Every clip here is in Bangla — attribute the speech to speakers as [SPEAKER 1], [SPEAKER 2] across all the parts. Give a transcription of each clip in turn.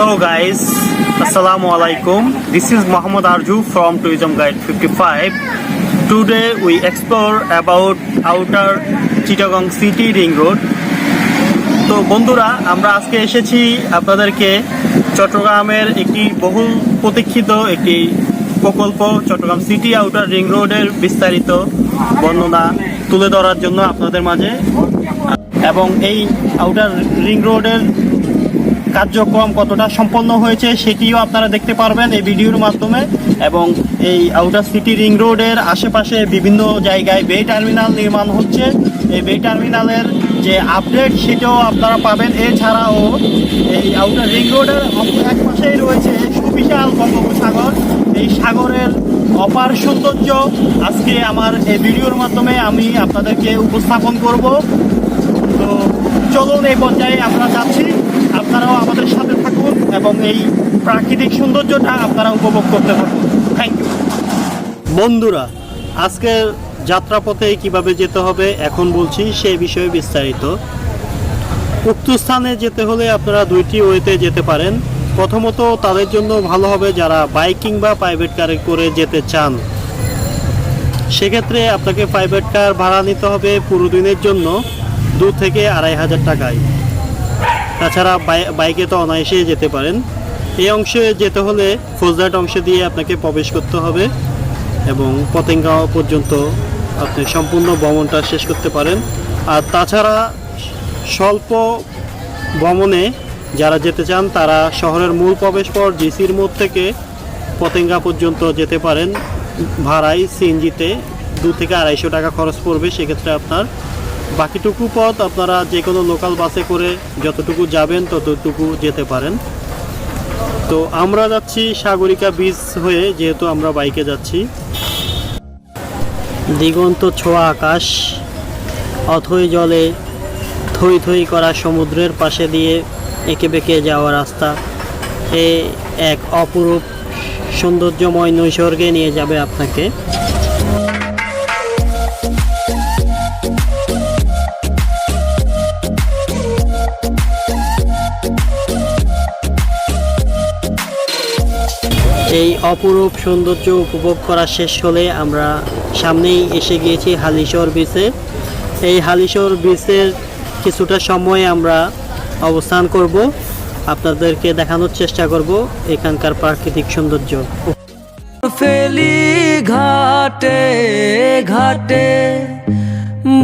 [SPEAKER 1] Hello guys, Assalamu alaikum. This is Muhammad Arju from Tourism Guide 55. Today we explore about outer Chittagong City Ring Road. তো বন্ধুরা আমরা আজকে এসেছি আপনাদেরকে চট্টগ্রামের একটি বহুল প্রতীক্ষিত একটি প্রকল্প চট্টগ্রাম সিটি আউটার রিং রোডের বিস্তারিত বর্ণনা তুলে ধরার জন্য আপনাদের মাঝে এবং এই আউটার রিং রোডের কার্যক্রম কতটা সম্পন্ন হয়েছে সেটিও আপনারা দেখতে পারবেন এই ভিডিওর মাধ্যমে এবং এই আউটার সিটি রিং রোডের আশেপাশে বিভিন্ন জায়গায় বে টার্মিনাল নির্মাণ হচ্ছে। এই বে টার্মিনালের যে আপডেট সেটাও আপনারা পাবেন। এছাড়াও এই আউটার রিং রোডের এক পাশেই রয়েছে সুবিশাল বঙ্গোপসাগর। এই সাগরের অপার সৌন্দর্য আজকে আমার এই ভিডিওর মাধ্যমে আমি আপনাদেরকে উপস্থাপন করব। তো চলুন এই পর্যায়ে আমরা যাচ্ছি। আপনারাও আমাদের সাথে থাকুন এবং এই প্রাকৃতিক সৌন্দর্যটা আপনারা উপভোগ করতে থাকুন। থ্যাংক ইউ বন্ধুরা, আজকের যাত্রাপথে কীভাবে যেতে হবে এখন বলছি সেই বিষয়ে বিস্তারিত। উক্ত স্থানে যেতে হলে আপনারা দুইটি ওয়েতে যেতে পারেন। প্রথমত, তাদের জন্য ভালো হবে যারা বাইকিং বা প্রাইভেট কারে করে যেতে চান। সেক্ষেত্রে আপনাকে প্রাইভেট কার ভাড়া নিতে হবে পুরো দিনের জন্য দু থেকে আড়াই হাজার টাকায়। তাছাড়া বাইকে তো অনায়াসে যেতে পারেন। এই অংশে যেতে হলে ফৌজদাট অংশ দিয়ে আপনাকে প্রবেশ করতে হবে এবং পতেঙ্গাঁও পর্যন্ত আপনি সম্পূর্ণ ভ্রমণটা শেষ করতে পারেন। আর তাছাড়া স্বল্প ভ্রমণে যারা যেতে চান, তারা শহরের মূল প্রবেশ পর জিসির মোড় থেকে পতেঙ্গা পর্যন্ত যেতে পারেন। ভাড়ায় সিএনজিতে দু থেকে আড়াইশো টাকা খরচ পড়বে সেক্ষেত্রে আপনার বাকিটুকু পথ আপনারা যে কোনো লোকাল বাসে করে যতটুকু যাবেন ততটুকু যেতে পারেন। তো আমরা যাচ্ছি সাগরিকা বীচ হয়ে, যেহেতু আমরা বাইকে যাচ্ছি। দিগন্ত ছোঁয়া আকাশ অথই জলে থই থই করা সমুদ্রের পাশে দিয়ে এঁকে বেঁকে যাওয়া রাস্তা। এ এক অপরূপ সৌন্দর্যময় নৈসর্গে নিয়ে যাবে আপনাকে। এই অপরূপ সৌন্দর্য উপভোগ করা শেষ হলে আমরা সামনেই এসে গিয়েছি হালিশহর বিচে এই হালিশহর বিচের কিছুটা সময় আমরা অবস্থান করব। আপনাদেরকে দেখানোর চেষ্টা করব এখানকার প্রাকৃতিক সৌন্দর্য।
[SPEAKER 2] ফেলি ঘাটে ঘাটে,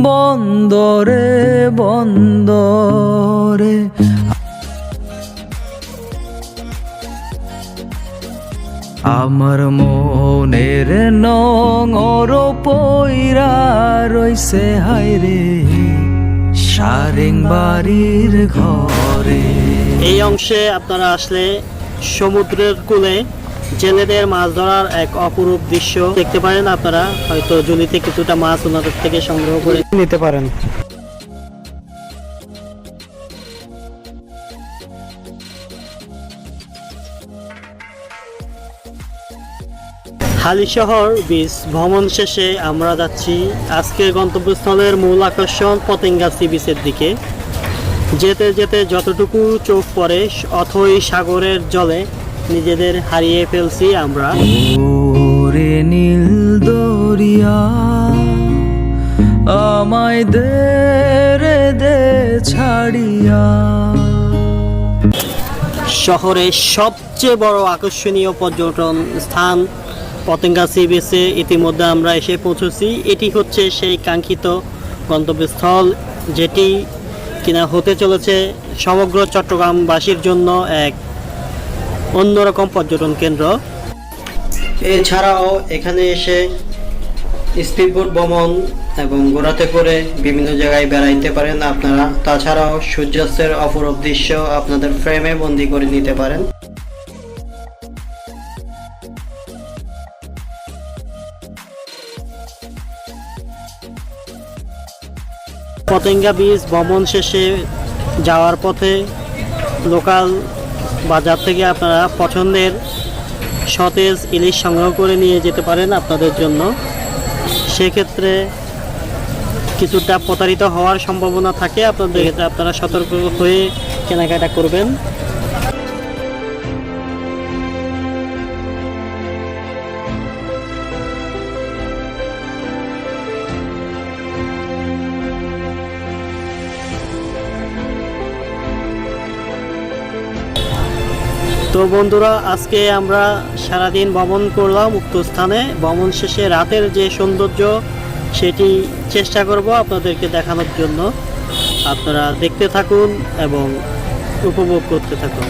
[SPEAKER 2] বন্দরে বন্দরে। আমার মনের নঙর পইরা রইছে হাইরে সারেং বাড়ির ঘরে।
[SPEAKER 1] এই অংশে আপনারা আসলে সমুদ্রের কূলে জেলেদের মাছ ধরার এক অপরূপ দৃশ্য দেখতে পারেন। আপনারা হয়তো জলিতে কিছুটা মাছ ওনাদের থেকে সংগ্রহ করে নিতে পারেন। হালিশহর বীচ ভ্রমণ শেষে আমরা যাচ্ছি আজকের গন্তব্যস্থলের মূল আকর্ষণ পতেঙ্গা সি বিচের দিকে। যেতে যেতে যতটুকু চোখ পড়ে অথই সাগরের জলে নিজেদের হারিয়ে ফেলছি আমরা।
[SPEAKER 2] ওরে নীল দরিয়া আমায় দে রে দে ছাড়িয়া।
[SPEAKER 1] শহরের সবচেয়ে বড় আকর্ষণীয় পর্যটন স্থান পতেঙ্গা সি বিচে ইতিমধ্যে আমরা এসে পৌঁছেছি। এটি হচ্ছে সেই কাঙ্ক্ষিত গন্তব্যস্থল যেটি কিনা হতে চলেছে সমগ্র চট্টগ্রামবাসীর জন্য এক অন্যরকম পর্যটন কেন্দ্র। এছাড়াও এখানে এসে স্পিডবোট ভ্রমণ এবং ঘোড়াতে করে বিভিন্ন জায়গায় বেড়াইতে পারেন আপনারা। তাছাড়াও সূর্যাস্তের অপরূপ দৃশ্য আপনাদের ফ্রেমে বন্দি করে নিতে পারেন। পতেঙ্গা বীজ ভ্রমণ শেষে যাওয়ার পথে লোকাল বাজার থেকে আপনারা পছন্দের সতেজ ইলিশ সংগ্রহ করে নিয়ে যেতে পারেন আপনাদের জন্য। সেক্ষেত্রে কিছুটা প্রতারিত হওয়ার সম্ভাবনা থাকে আপনাদের ক্ষেত্রে আপনারা সতর্ক হয়ে কেনাকাটা করবেন। তো বন্ধুরা, আজকে আমরা সারাদিন ভ্রমণ করলাম উক্ত স্থানে। ভ্রমণ শেষে রাতের যে সৌন্দর্য, সেটি চেষ্টা করব আপনাদেরকে দেখানোর জন্য। আপনারা দেখতে থাকুন এবং উপভোগ করতে থাকুন।